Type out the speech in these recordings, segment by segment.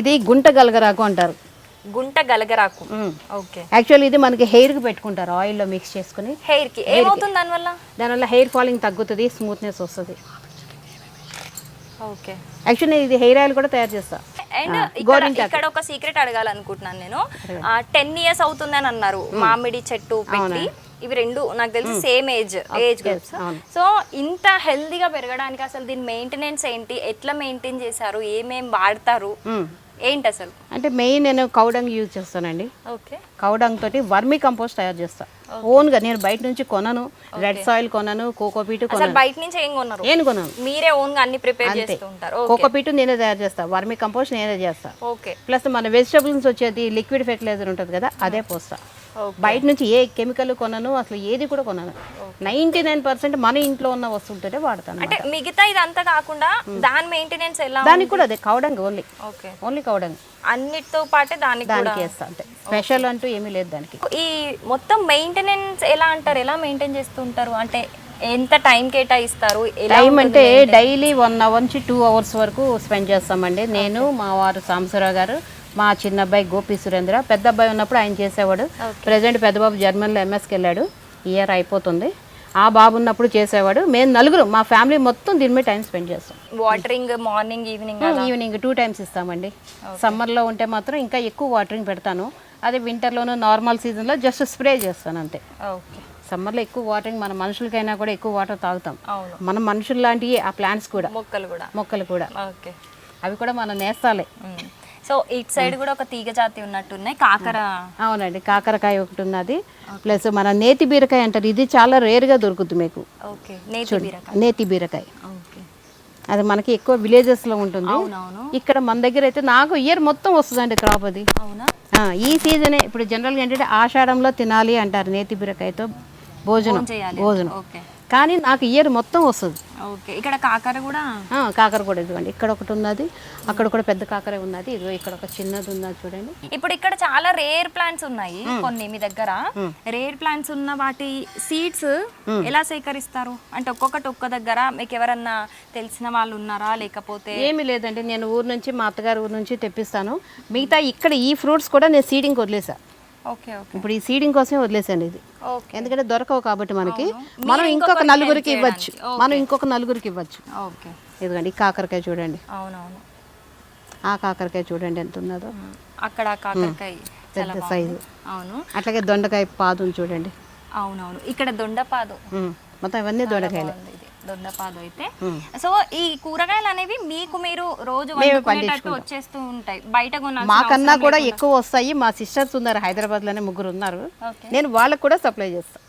ఇది గుంట గలగరాకు అంటారు. గుంట గలగరాకు. ఓకే. యాక్చువల్లీ ఇది మనకి హెయిర్కి పెట్టుకుంటారు ఆయిల్లో మిక్స్ చేసుకుని. హెయిర్కి. ఏమవుతుంది దానివల్ల దానివల్ల హెయిర్ ఫాలింగ్ తగ్గుతుంది స్మూత్నెస్ వస్తుంది. ఓకే. యాక్చువల్లీ ఇది హెయిర్ ఆయిల్ కూడా తయారు చేస్తా. అండ్ ఇక్కడ. ఇక్కడ ఒక సీక్రెట్ అడగాలనుకుంటున్నాను నేను. టెన్ ఇయర్స్ అవుతుంది అని అన్నారు. మామిడి చెట్టు పెట్టి. ఇవి రెండు నాకు తెలిసి same age age groups. So ఇంత హెల్దీగా పెరగడానికి అసలు దీని మెయింటెనెన్స్ ఏంటి? ఎట్లా మెయింటైన్ చేశారు? ఏమేం వాడతారు. ఏంటి అసలు? అంటే మెయిన్ నేను కౌడంగ్ యూజ్ చేస్తానండి. ఓకే. కౌడంగ్ తోటి వర్మీ కంపోస్ట్ తయారు చేస్తా. ఓన్గా నేను బయట నుంచి కొనను. రెడ్ సాయిల్ కొనను కోకోపీట్ కొనను. బయట నుంచి ఏం కొనను. మీరే ఓన్గా అన్ని ప్రిపేర్ చేస్తూ ఉంటారు. కోకోపీట్ నేనే తయారు చేస్తా. వర్మీ కంపోస్ట్ నేనే చేస్తా. ఓకే. ప్లస్ మన వెజిటబుల్స్ వచ్చేది లిక్విడ్ ఫెర్టిలైజర్ ఉంటుంది కదా అదే పోస్తా. బయట నుంచి ఏ కెమికల్ కొనను అసలు ఏది కూడా కొనను. నైంటీ నైన్ పర్సెంట్ మన ఇంట్లో ఉన్న వస్తువులతోటే వాడతాను అంటే మిగతా ఇదంతా కాకుండా దాని మెయింటెనెన్స్ ఎలా దానికి కూడా అదే cow dung only okay only cow dung. అన్నిటితో పాటే దానికి కూడా దానికి వేస్తా అంతే. స్పెషల్ అంటూ ఏమీ లేదు దానికి. ఈ మొత్తం మెయింటెనెన్స్ ఎలా అంటారు? ఎలా మెయింటైన్ చేస్తూ ఉంటారు అంటే ఎంత టైం కేటాయిస్తారు? టైం అంటే? డైలీ వన్ అవర్ నుంచి టూ అవర్స్ వరకు స్పెండ్ చేస్తామండి. నేను మా వారు సాంబశివరావు గారు మా చిన్న అబ్బాయి గోపి సురేంద్ర. పెద్ద అబ్బాయి ఉన్నప్పుడు ఆయన చేసేవాడు. ప్రజెంట్ పెద్ద బాబు జర్మన్లో ఎంఎస్కి వెళ్ళాడు. ఇయర్ అయిపోతుంది. ఆ బాబు ఉన్నప్పుడు చేసేవాడు. మేము నలుగురు మా ఫ్యామిలీ మొత్తం దీని మీద టైం స్పెండ్ చేస్తాం. Watering morning evening evening two times ఇస్తామండి. సమ్మర్లో ఉంటే మాత్రం ఇంకా ఎక్కువ వాటరింగ్ పెడతాను. అదే వింటర్లోనూ నార్మల్ సీజన్లో జస్ట్ స్ప్రే చేస్తాను అంతే. ఓకే సమ్మర్లో ఎక్కువ వాటరింగ్ మన మనుషులకైనా కూడా ఎక్కువ వాటర్ తాగుతాం. మన మనుషులు లాంటివి ఆ ప్లాంట్స్ కూడా. మొక్కలు కూడా. మొక్కలు కూడా. ఓకే అవి కూడా మన నేస్తాలే. సో ఇటు సైడ్ కూడా ఒక తీగ జాతి ఉన్నట్టున్నాయి కాకర. అవునండి కాకరకాయ ఒకటి ఉన్నది. ప్లస్ మన నేతి బీరకాయ అంటారు ఇది చాలా రేర్గా దొరుకుతుంది మీకు. ఓకే నేతి బీరకాయ. అది మనకి ఎక్కువ విలేజెస్లో ఉంటుంది. అవునవును. ఇక్కడ మన దగ్గర అయితే నాకు ఇయర్ మొత్తం వస్తుందండి క్రాప్ అది. ఈ సీజనే ఇప్పుడు జనరల్గా ఏంటంటే ఆషాఢంలో తినాలి అంటారు నేతి బీరకాయతో భోజనం. భోజనం. ఓకే. కానీ నాకు ఇయర్ మొత్తం వస్తుంది. ఓకే. ఇక్కడ కాకర కూడా? కాకర కూడా ఇదిగోండి. ఇక్కడ ఒకటి ఉన్నది అక్కడ కూడా పెద్ద కాకర ఉన్నది. ఇదిగో ఇక్కడ ఒక చిన్నది ఉన్నది చూడండి. ఇప్పుడు ఇక్కడ చాలా రేర్ ప్లాంట్స్ ఉన్నాయి కొన్ని మీ దగ్గర. రేర్ ప్లాంట్స్ ఉన్న వాటి సీడ్స్ ఎలా సేకరిస్తారు? అంటే ఒక్కొక్కటి ఒక్క దగ్గర మీకు ఎవరన్నా తెలిసిన వాళ్ళు ఉన్నారా? లేకపోతే ఏమీ లేదండి. నేను ఊరు నుంచి మా అత్తగారి ఊరు నుంచి తెప్పిస్తాను. మిగతా ఇక్కడ ఈ ఫ్రూట్స్ కూడా నేను సీడింగ్ వదిలేసా. ఇప్పుడు ఈ సీడింగ్ కోసమే వదిలేసాను ఇది. ఓకే. ఎందుకంటే దొరకవు కాబట్టి మనకి. మనం ఇంకొక నలుగురికి ఇవ్వచ్చు. మనం ఇంకొక నలుగురికి ఇవ్వచ్చు. ఓకే. ఇదిగోండి ఈ కాకరకాయ చూడండి. అవునవును. ఆ కాకరకాయ చూడండి ఎంత ఉన్నదో. అక్కడ కాకరకాయ పెద్ద. సైజు. అవును. అట్లాగే దొండకాయ పాదు చూడండి. అవునవును. ఇక్కడ దొండపాదు. మొత్తం ఇవన్నీ దొండకాయలే. దొండపాదు అయితే. సో ఈ కూరగాయలు అనేవి మీకు మీరు రోజు వండుకునేటట్టు. వచ్చేస్తూ ఉంటాయి. బయట మాకన్నా కూడా. ఎక్కువ వస్తాయి. మా సిస్టర్స్ ఉన్నారు హైదరాబాద్లోనే ముగ్గురు ఉన్నారు. నేను వాళ్ళకు కూడా సప్లై చేస్తాను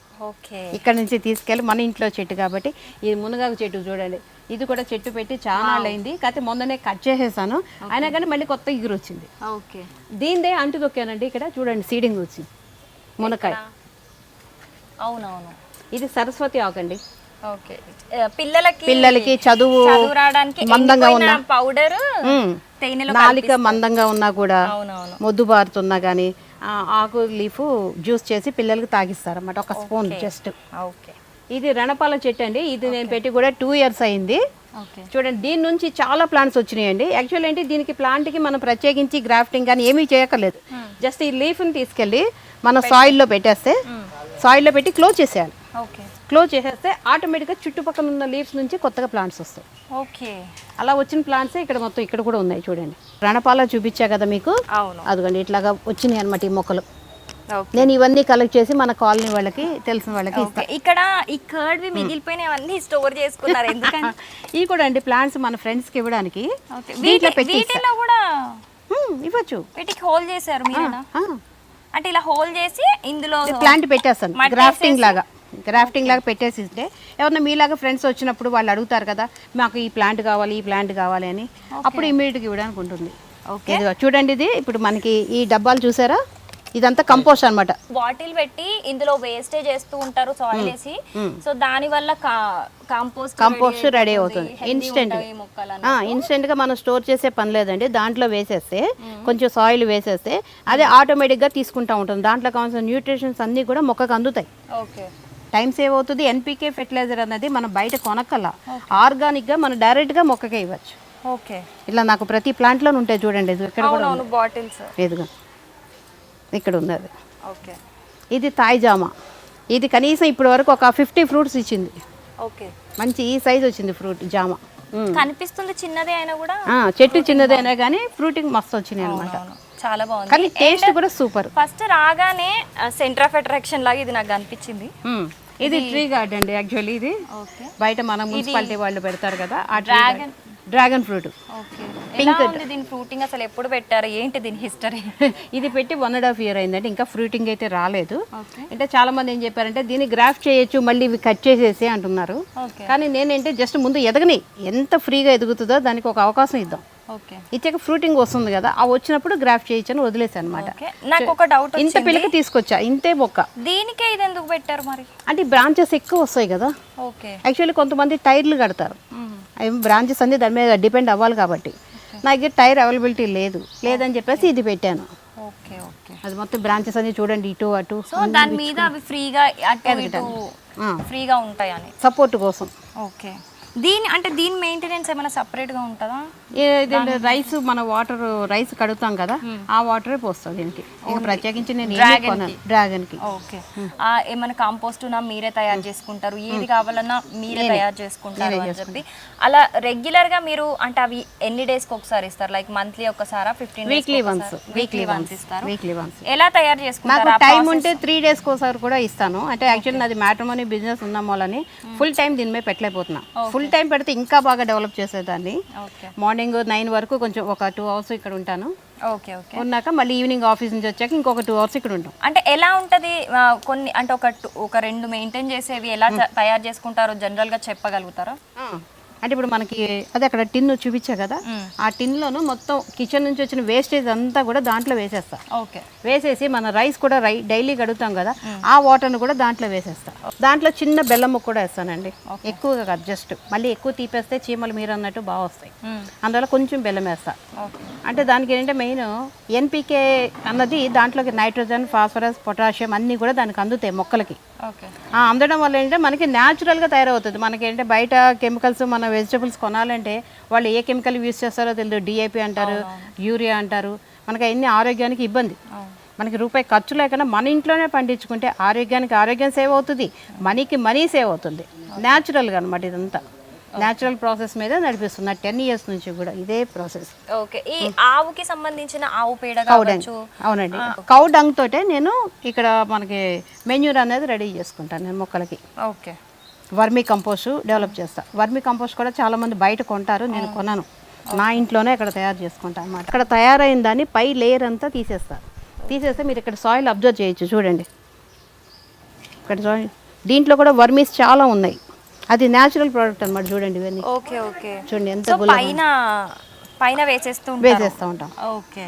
ఇక్కడ నుంచి తీసుకెళ్ళి మన ఇంట్లో చెట్టు కాబట్టి ఇది మునగాకు చెట్టు చూడండి. ఇది కూడా చెట్టు పెట్టి చాలా అయింది. కాకపోతే మొన్ననే కట్ చేసేసాను. అయినా కానీ మళ్ళీ కొత్త ఇగురు వచ్చింది. దీనిదే అంటు తొక్కానండి ఇక్కడ చూడండి సీడింగ్ వచ్చింది. మునకాయ అవునవును. ఇది సరస్వతి ఆకండి పిల్లలకి పిల్లలకి చదువు మందంగా ఉన్న. పౌడర్ నాలిక మందంగా ఉన్నా కూడా మొద్దు బారుతున్నా కానీ ఆకు లీఫ్ జ్యూస్ చేసి పిల్లలకి తాగిస్తారన్నమాట ఒక స్పూన్ జస్ట్. ఓకే. ఇది రణపాల చెట్టు అండి. ఇది నేను పెట్టి కూడా టూ ఇయర్స్ అయింది. చూడండి దీని నుంచి చాలా ప్లాంట్స్ వచ్చినాయండి. యాక్చువల్ ఏంటి దీనికి ప్లాంట్కి మనం ప్రత్యేకించి గ్రాఫ్టింగ్ కానీ ఏమీ చేయక్కర్లేదు. జస్ట్ ఈ లీఫ్ని తీసుకెళ్ళి మన సాయిల్లో పెట్టేస్తే సాయిల్లో పెట్టి క్లోజ్ చేసేయాలి. ఓకే. క్లోజ్ చేసేస్తే ఆటోమేటిక్గా చుట్టుపక్కల ఉన్న లీవ్స్ నుంచి కొత్తగా ప్లాంట్స్ వస్తాయి. ఓకే. అలా వచ్చిన ప్లాంట్సే ఇక్కడ మొత్తం ఇక్కడ కూడా ఉన్నాయి చూడండి. రణపాల చూపించా కదా మీకు? అవును. అదిగోండి ఇట్లాగా వచ్చినాయి అనమాట ఈ మొక్కలు. నేను ఇవన్నీ కలెక్ట్ చేసి మన కాలనీ వాళ్ళకి తెలిసిన వాళ్ళకి ఇక్కడ ఈ కర్డ్వి మిగిలిపోయినవన్నీ స్టోర్ చేసుకున్నారు. ఎందుకని? ఇవి కూడా అండి ప్లాంట్స్ మన ఫ్రెండ్స్కి ఇవ్వడానికి ఓకే. దీంట్లో వీటి- పెట్టి కూడా ఇవ్వచ్చు. వీటికి హోల్ చేశారు. అంటే ఇలా హోల్ చేసి ఇందులో ప్లాంట్ పెట్టేస్తాను గ్రాఫ్టింగ్ లాగా. గ్రాఫ్టింగ్ లాగా పెట్టేసి ఇస్తే ఎవరన్నా మీలాగా ఫ్రెండ్స్ వచ్చినప్పుడు వాళ్ళు అడుగుతారు కదా మాకు ఈ ప్లాంట్ కావాలి ఈ ప్లాంట్ కావాలి అని. అప్పుడు ఇమీడియట్గా ఇవ్వడానికి ఉంటుంది. ఓకే. చూడండి ఇది. ఇప్పుడు మనకి ఈ డబ్బాలు చూసారా? ఇదంతా కంపోస్ట్ అన్నమాట. బాటిల్ పెట్టి ఇందులో వేస్టేజ్ చేస్తూ ఉంటారు సాయిల్ వేసి. సో దాని వల్ల కాంపోస్ట్ కంపోస్ట్ రెడీ అవుతుంది. ఇన్స్టెంట్ మొక్కలు ఇన్స్టెంట్గా మనం స్టోర్ చేసే పని లేదండి. దాంట్లో వేసేస్తే కొంచెం సాయిల్ వేసేస్తే అదే ఆటోమేటిక్గా తీసుకుంటా ఉంటుంది దాంట్లో కావాల్సిన న్యూట్రిషన్స్ అన్నీ కూడా మొక్కకు అందుతాయి. ఓకే. టైం సేవ్ అవుతుంది. ఎన్పికే ఫెర్టిలైజర్ అనేది మనం బయట కొనక్కల. ఆర్గానిక్గా మనం డైరెక్ట్గా మొక్కకే ఇవ్వచ్చు. ఓకే. ఇలా నాకు ప్రతి ప్లాంట్లోనే ఉంటాయి చూడండి. ఇక్కడ కూడా బాటిల్స్ ఇక్కడ ఉంది అది ఓకే. ఇది తాయి జామ. ఇది కనీసం ఇప్పటి వరకు ఒక ఫిఫ్టీ ఫ్రూట్స్ ఇచ్చింది. ఓకే. మంచి ఈ సైజ్ వచ్చింది ఫ్రూట్ జామ. కనిపిస్తుంది చిన్నదే అయినా కూడా. చెట్టు చిన్నదైనా కానీ ఫ్రూటింగ్ మస్తు వచ్చినాయి అనమాట చాలా బాగుంది. కానీ టేస్ట్ కూడా సూపర్ ఫస్ట్ రాగానే సెంటర్ ఆఫ్ అట్రాక్షన్ లాగా ఇది నాకు కనిపించింది ఇది ట్రీ గార్డెన్ అండి యాక్చువల్లీ ఇది. బయట మన మున్సిపాలిటీ వాళ్ళు పెడతారు కదా ఆ డ్రాగన్. Dragon fruit. ఉంది దీని ఫ్రూటింగ్? అసలు ఎప్పుడు పెట్టారు? ఏంటి దీని హిస్టరీ? ఇది పెట్టి వన్ అండ్ హాఫ్ ఇయర్ అయిందండి ఇంకా ఫ్రూటింగ్ అయితే రాలేదు. అంటే చాలా మంది ఏం చెప్పారంటే దీన్ని గ్రాఫ్ట్ చేయొచ్చు మళ్ళీ ఇవి కట్ చేసేసి అంటున్నారు. కానీ నేనేంటే జస్ట్ ముందు ఎదగని ఎంత ఫ్రీగా ఎదుగుతుందో దానికి ఒక అవకాశం ఇద్దాం. ఇచ్చాక ఫ్రూటింగ్ వస్తుంది కదా ఆ వచ్చినప్పుడు గ్రాఫ్ట్ చేయొచ్చు అని వదిలేసాను అనమాట నాకు ఒక డౌట్ ఇంత పిల్లకి తీసుకొచ్చా? ఇంతే బొక్క దీనికే ఇది ఎందుకు పెట్టారు మరి? అంటే బ్రాంచెస్ ఎక్కువ వస్తాయి కదా. ఓకే. యాక్చువల్లీ కొంతమంది టైర్లు కడతారు. అవి బ్రాంచెస్ అన్ని దాని మీద డిపెండ్ అవ్వాలి కాబట్టి. నాకు టైర్ అవైలబిలిటీ లేదు. లేదని చెప్పేసి ఇది పెట్టాను. Okay okay. అది మొత్తం బ్రాంచెస్ అన్ని చూడండి ఇటు అటు. సో దాని మీద అవి ఫ్రీగా. ఫ్రీగా ఉంటాయని. సపోర్ట్ కోసం. ఓకే. దీని అంటే దీని మెయింటెనెన్స్ ఏమైనా separate గా ఉంటుందా? ఏదంటే రైస్ మన వాటర్ రైస్ కడుగుతాం కదా ఆ వాటరే పోస్తాం దీనికి. ఇక ప్రత్యేకించి నేను డ్రాగన్కి? ఓకే ఆ, ఏమైనా కాంపోస్ట్ నా మీరే తయారు చేసుకుంటారు. ఏది కావాలన్నా మీరే తయారు చేసుకుంటారు అని చెప్పి. అలా రెగ్యులర్గా మీరు అంటే అవి ఎన్ని డేస్కి ఒకసారి ఇస్తారు? Like monthly ఒకసారా fifteen weekly once weekly once ఇస్తారు. వీక్లీ వన్స్ ఎలా తయారు నాకు చేసుకుంటారు టైం ఉంటే త్రీ డేస్ ఒకసారి కూడా ఇస్తాను. అంటే యాక్చువల్లీ నాది మ్యాట్రిమోనీ బిజినెస్ ఉన్న ఫుల్ టైం దీని మీద పెట్టలేకపోతున్నా. ఫుల్ టైం పెడితే ఇంకా బాగా డెవలప్ చేసేదాన్ని. మార్నింగ్ నైన్ వరకు కొంచెం ఒక టూ అవర్స్ ఇక్కడ ఉంటాను. ఓకే ఓకే ఉన్నాక మళ్ళీ ఈవినింగ్ ఆఫీస్ నుంచి వచ్చాక ఇంకొక టూ అవర్స్ ఇక్కడ ఉంటాం అంటే ఎలా ఉంటది కొన్ని అంటే ఒక టు- ఒక రెండు మెయింటైన్ చేసేవి ఎలా చ- తయారు చేసుకుంటారో జనరల్గా చెప్పగలుగుతారా? అంటే ఇప్పుడు మనకి అదే అక్కడ టిన్ చూపించా కదా? ఆ టిన్లోను మొత్తం కిచెన్ నుంచి వచ్చిన వేస్టేజ్ అంతా కూడా దాంట్లో వేసేస్తా. ఓకే. వేసేసి మన రైస్ కూడా రై డైలీ కడుగుతాం కదా ఆ వాటర్ను కూడా దాంట్లో వేసేస్తా. దాంట్లో చిన్న బెల్లం ముక్క కూడా వేస్తానండి. ఎక్కువగా కాదు జస్ట్ మళ్ళీ ఎక్కువ తీపేస్తే చీమలు మీరు అన్నట్టు బాగా వస్తాయి. అందువల్ల కొంచెం బెల్లం వేస్తా. అంటే దానికి ఏంటంటే మెయిన్ ఎన్పికే అన్నది దాంట్లోకి నైట్రోజన్ ఫాస్ఫరస్ పొటాషియం అన్నీ కూడా దానికి అందుతాయి మొక్కలకి. అందడం వల్ల ఏంటంటే మనకి న్యాచురల్గా తయారవుతుంది. మనకి ఏంటంటే బయట కెమికల్స్ మన వెజిటబుల్స్ కొనాలంటే వాళ్ళు ఏ కెమికల్ యూస్ చేస్తారో తెలియదు డిఏపి అంటారు యూరియా అంటారు. మనకి అన్ని ఆరోగ్యానికి ఇబ్బంది. మనకి రూపాయి ఖర్చు లేకుండా మన ఇంట్లోనే పండించుకుంటే ఆరోగ్యానికి ఆరోగ్యం సేవ్ అవుతుంది. మనీకి మనీ సేవ్ అవుతుంది. న్యాచురల్గా అనమాట ఇదంతా. న్యాచురల్ ప్రాసెస్ మీద నడిపిస్తున్నా. టెన్ ఇయర్స్ నుంచి కూడా ఇదే ప్రాసెస్ ఓకే. ఈ ఆవుకి సంబంధించిన ఆవు పేడ అవునండి. కౌ డంగ్ తోటే నేను ఇక్కడ మనకి మెన్యూర్ అనేది రెడీ చేసుకుంటాను నేను మొక్కలకి. ఓకే. వర్మీ కంపోస్ట్ డెవలప్ చేస్తా. వర్మీ కంపోస్ట్ కూడా చాలా మంది బయట కొంటారు నేను కొనను. నా ఇంట్లోనే ఇక్కడ తయారు చేసుకుంటాను అన్నమాట. ఇక్కడ తయారైన దాన్ని పై లేయర్ అంతా తీసేస్తా. తీసేస్తే మీరు ఇక్కడ సాయిల్ అబ్జర్వ్ చేయొచ్చు చూడండి. ఇక్కడ సాయిల్ దీంట్లో కూడా వర్మీస్ చాలా ఉన్నాయి. అది న్యాచురల్ ప్రోడక్ట్ అన్నమాట చూడండి ఇవన్నీ. Okay okay. చూడండి ఎంత పైన పైన వేసేస్తూ వేసేస్తూ ఉంటాం. ఓకే.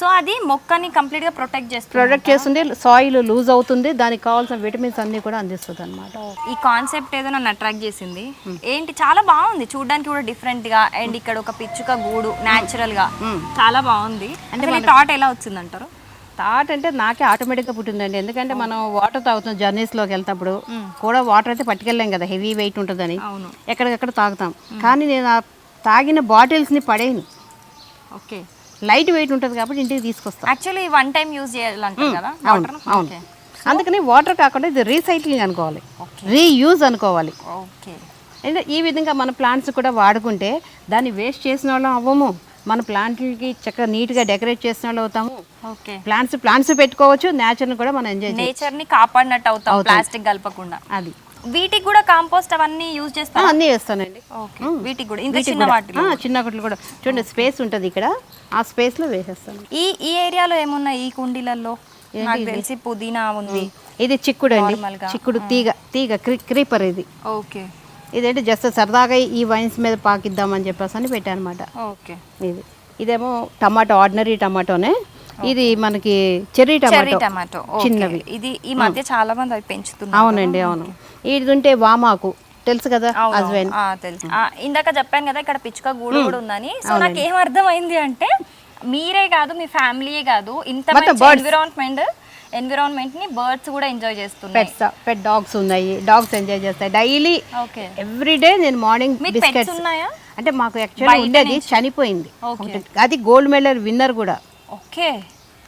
సో అది మొక్కని కంప్లీట్గా ప్రొటెక్ట్ చేస్తుంది ప్రొడక్ట్ చేస్తుంది సాయిల్ లూజ్ అవుతుంది దానికి కావాల్సిన విటమిన్స్ అన్నీ కూడా అందిస్తుంది అనమాట ఈ కాన్సెప్ట్ ఏదో నన్ను అట్రాక్ట్ చేసింది. ఏంటి చాలా బాగుంది. చూడడానికి కూడా డిఫరెంట్గా అండ్ ఇక్కడ ఒక పిచ్చుక గూడు న్యాచురల్గా చాలా బాగుంది. అంటే థాట్ ఎలా వచ్చింది అంటారు థాట్ అంటే నాకే ఆటోమేటిక్గా పుట్టిందండి. ఎందుకంటే మనం వాటర్ తాగుతాం జర్నీస్లోకి వెళ్తప్పుడు కూడా వాటర్ అయితే పట్టుకెళ్ళాం కదా. హెవీ వెయిట్ ఉంటుందని ఎక్కడికక్కడ తాగుతాం. కానీ నేను తాగిన బాటిల్స్ని పడేయను. ఓకే. లైట్ వెయిట్ ఉంటుంది కాబట్టి ఇంటికి తీసుకొస్తాను యాక్చువల్లీ వన్ టైం యూజ్ చేయాలంటారు కదా? అవును. అందుకని వాటర్ కాకుండా ఇది రీసైక్లింగ్ అనుకోవాలి. రీయూజ్ అనుకోవాలి. ఓకే. అంటే ఈ విధంగా మన ప్లాంట్స్ కూడా వాడుకుంటే దాన్ని వేస్ట్ చేసిన వాళ్ళం అవ్వము. మన ప్లాంట్లకి చక్కగా నీట్గా డెకరేట్ చేసిన వాళ్ళు అవుతాము. ఓకే. ప్లాంట్స్ ప్లాంట్స్ పెట్టుకోవచ్చు. నేచర్ని కూడా మనం ఎంజాయ్ చేయొచ్చు. నేచర్ని కాపాడినట్టు అవుతాం. ప్లాస్టిక్ కలపకుండా. అది. వీటికి కూడా కాంపోస్ట్ అవన్నీ యూజ్ చేస్తాం అన్నీ వేస్తానండి. ఓకే వీటికి కూడా ఇంత చిన్న. వాటిలో? ఆ, చిన్న ఒకటి కూడా. చూడండి స్పేస్ ఉంటుంది ఇక్కడ. ఆ స్పేస్లో వేసేస్తాను. ఈ ఈ ఏరియాలో ఏమున్నాయి? ఈ కుండీలలో? నాకు తెలిసి పుదీనా ఉంది. ఇది చిక్కుడు అండి. చిక్కుడు తీగ తీగ క్రీ- క్రీపర్ ఇది. ఓకే ఇదేంటి? జస్ట్ సరదాగా ఈ వైన్స్ మీద పాకిద్దామని చెప్పేసి అని పెట్టాను అనమాట ఓకే ఇది. ఇదేమో టమాటో ఆర్డినరీ టమాటోనే. ఇది మనకి చెర్రీ టమాటో. టమాటో. చిన్నవి. ఇది ఈ మధ్య చాలా మంది అవి పెంచుతున్నారు అవునండి అవును. ఇది ఉంటే వామాకు. తెలుసు కదా తెలుసు. ఇందాక చెప్పాను కదా ఇక్కడ పిచ్చుక గూడు కూడా ఉందని. సో నాకు ఏం అర్థమైంది అంటే మీరే కాదు మీ ఫ్యామిలీయే కాదు ఇంత ఎన్విరాన్మెంట్ ఎన్విరాన్మెంట్ని బర్డ్స్ కూడా ఎంజాయ్ చేస్తున్నాయి. పెట్స్ పెట్ డాగ్స్ ఉన్నాయి డాగ్స్ ఎంజాయ్ చేస్తాయి. డైలీ ఓకే ఎవ్రీ డే నేను మార్నింగ్ పెట్స్ ఉన్నాయా? అంటే మాకు యాక్చువల్లీ ఉండేది చనిపోయింది. అది గోల్డ్ మెడల్ విన్నర్ కూడా. Okay.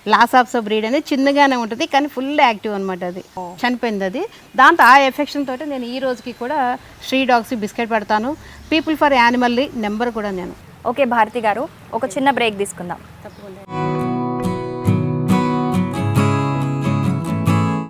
Loss Apso breed అనేది చిన్నగానే ఉంటుంది కానీ ఫుల్ యాక్టివ్ అనమాట అది. చనిపోయింది అది. దాంతో ఆ ఎఫెక్షన్ తోటి నేను ఈ రోజుకి కూడా శ్రీ డాగ్స్ బిస్కెట్ పెడతాను. పీపుల్ ఫర్ యానిమల్ నెంబర్ కూడా నేను. ఓకే భారతి గారు ఒక చిన్న బ్రేక్ తీసుకుందాం. తప్పకుండా.